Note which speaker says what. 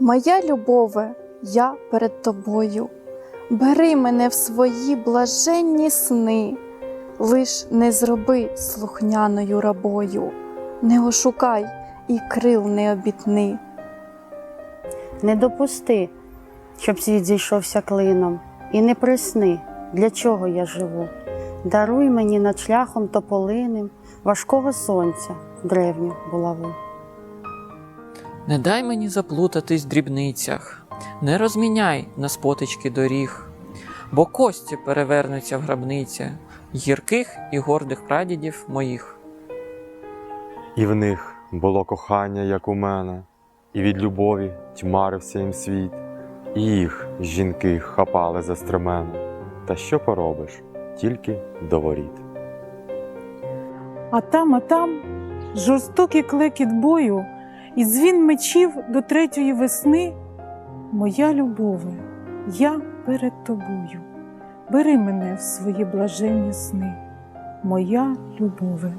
Speaker 1: Моя любове, я перед тобою. Бери мене в свої блаженні сни, лиш не зроби слухняною рабою, не ошукай і крил не обітни.
Speaker 2: Не допусти, щоб світ зійшовся клином, і не присни, для чого я живу. Даруй мені над шляхом тополиним важкого сонця древню булаву.
Speaker 3: Не дай мені заплутатись в дрібницях, не розміняй на спотички доріг, бо кості перевернуться в гробниці гірких і гордих прадідів моїх.
Speaker 4: І в них було кохання, як у мене, і від любові тьмарився їм світ, і їх жінки хапали за стремена. Та що поробиш, тільки до воріт.
Speaker 5: А там, а там жорстокий клекіт бою і дзвін мечів до третьої весни. Моя любове, я перед тобою. Бери мене в свої блаженні сни, моя любове.